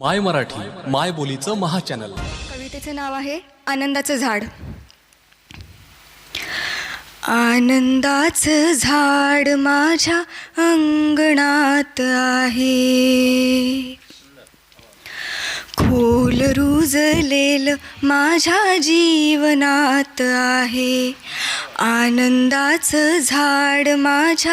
माय मराठी माय बोलीचं महाचॅनल कवितेचं नाव आहे आनंदाचं झाड. आनंदाचं झाड माझ्या अंगणात आहे. खोल रुजलेलं माझ्या जीवनात आहे. आनंदाचं झाड माझ्या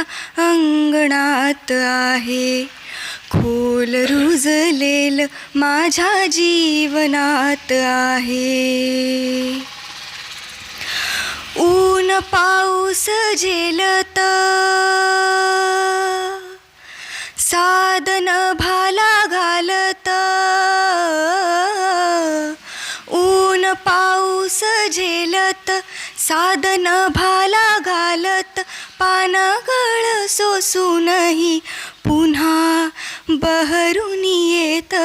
अंगणात आहे. खोल रुजलेल माझ्या जीवनात आहे. ऊन पाऊस झेलत साधन भाला घालत ऊन पाऊस झेलत साधन भाला घालत पानगळ सोसूनही पुन्हा बहरून येत.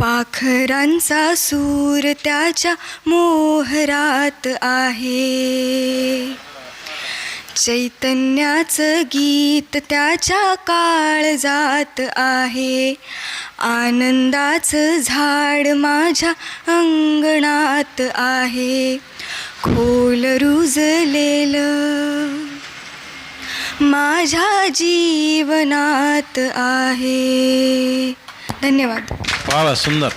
पाखरांचा सूर त्याच्या मोहरात आहे. चैतन्याचं गीत त्याच्या काळ जात आहे. आनंदाचं झाड माझ्या अंगणात आहे. खोल रुजलेलं माझ्या जीवनात आहे. धन्यवाद. वा सुंदर.